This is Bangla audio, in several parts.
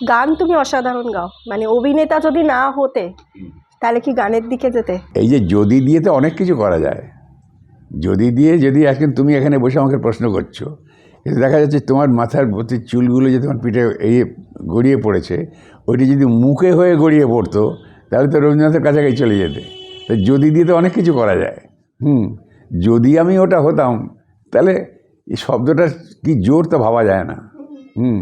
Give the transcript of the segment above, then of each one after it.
গান তুমি অসাধারণ গাও। মানে অভিনেতা যদি না হতে তাহলে কি গানের দিকে যেতে? এই যে যদি দিয়ে তো অনেক কিছু করা যায়। যদি দিয়ে যদি এখন তুমি এখানে বসে আমাকে প্রশ্ন করছ কিন্তু দেখা যাচ্ছে তোমার মাথার প্রতি চুলগুলো যে তোমার পিঠে এই গড়িয়ে পড়েছে ওইটি যদি মুখে হয়ে গড়িয়ে পড়তো তাহলে তো রবীন্দ্রনাথের কাছাকাছি চলে যেতে। তো যদি দিয়ে তো অনেক কিছু করা যায়। হুম যদি আমি ওটা হতাম তাহলে এই শব্দটার কি জোর তো ভাবা যায় না। হুম।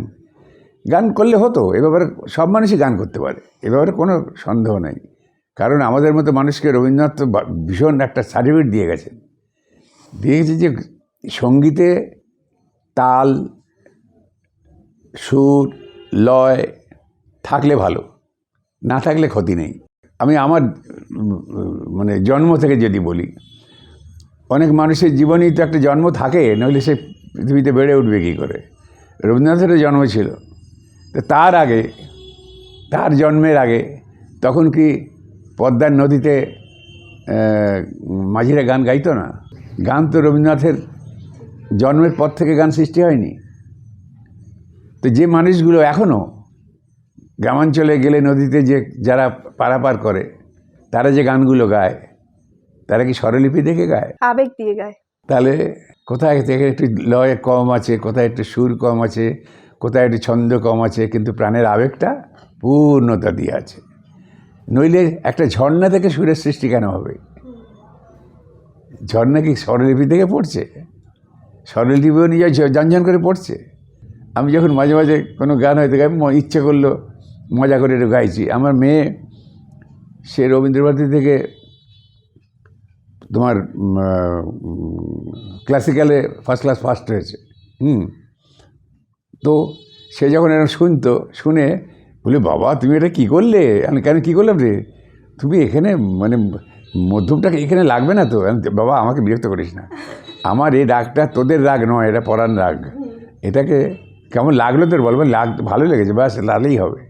গান করলে হতো এ ব্যাপারে সব মানুষই গান করতে পারে এ ব্যাপারে কোনো সন্দেহ নেই। কারণ আমাদের মতো মানুষকে রবীন্দ্রনাথ তো ভীষণ একটা সার্টিফিকেট দিয়ে গেছেন। দিয়ে গেছে যে সঙ্গীতে তাল, সুর, লয় থাকলে ভালো, না থাকলে ক্ষতি নেই। আমি আমার মানে জন্ম থেকে যদি বলি, অনেক মানুষের জীবনেই তো একটা জন্ম থাকে, নইলে সে পৃথিবীতে বেড়ে উঠবে কী করে? রবীন্দ্রনাথেরও জন্ম ছিল। তো তার আগে তার জন্মের আগে তখন কি পদ্মার নদীতে মাঝিরা গান গাইতো না? গান তো রবীন্দ্রনাথের জন্মের পর থেকে গান সৃষ্টি হয়নি। তো যে মানুষগুলো এখনও গ্রামাঞ্চলে গেলে নদীতে যে যারা পারাপার করে তারা যে গানগুলো গায় তারা কি স্বরলিপি দেখে গায়? আবেগ দিয়ে গায়। তাহলে কোথায় থেকে একটু লয় কম আছে কোথায় একটু সুর কম আছে কোথায় একটু ছন্দ কম আছে, কিন্তু প্রাণের আবেগটা পূর্ণতা দিয়ে আছে। নইলে একটা ঝর্ণা থেকে সুরের সৃষ্টি কেন হবে? ঝর্ণা কি স্বরলিপি থেকে পড়ছে? স্বরলিপিও নিজে ঝনঝন করে পড়ছে। আমি যখন মাঝে মাঝে কোনো গান হয়তো গাই ইচ্ছে করল মজা করে একটু গাইছি। আমার মেয়ে, সে রবীন্দ্রভারতী থেকে তোমার ক্লাসিক্যালে ফার্স্ট ক্লাস ফার্স্ট হয়েছে। হুম। তো সে যখন এরকম শুনতো, শুনে বলে, বাবা, তুমি এটা কী করলে? আমি কেন কী করলাম রে? তুমি এখানে মানে মধ্যমটাকে এখানে লাগবে না তো? বাবা, আমাকে বিরক্ত করিস না। আমার এই রাগটা তোদের রাগ নয়, এটা পরাণ রাগ। এটাকে কেমন লাগল তোর বলব লাগ ভালো লেগেছে, ব্যাস লাগলেই হবে।